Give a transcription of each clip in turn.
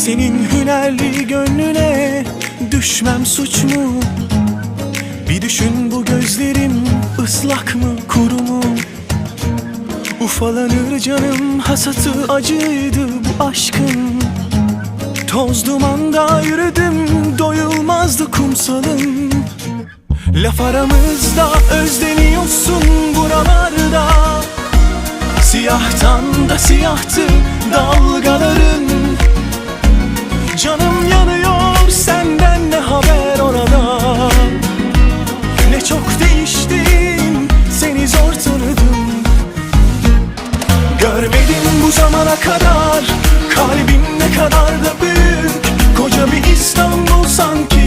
Senin hünerli gönlüne düşmem suç mu? Bir düşün bu gözlerim ıslak mı kuru mu? Ufalanır canım hasatı acıydı bu aşkın Toz dumanda yürüdüm doyulmazdı kumsalım Laf aramızda özleniyorsun buralarda Siyahtan da siyahtı dalgaların Canım yanıyor senden ne haber orada? Ne çok değiştin seni zor tanıdım. Görmedim bu zamana kadar Kalbin ne kadar da büyük. Koca bir İstanbul sanki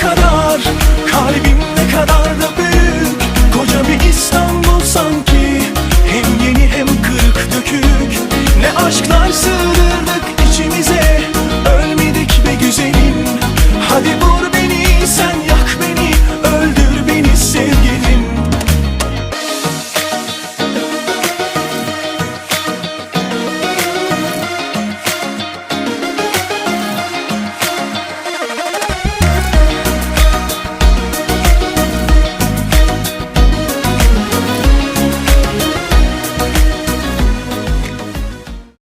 kara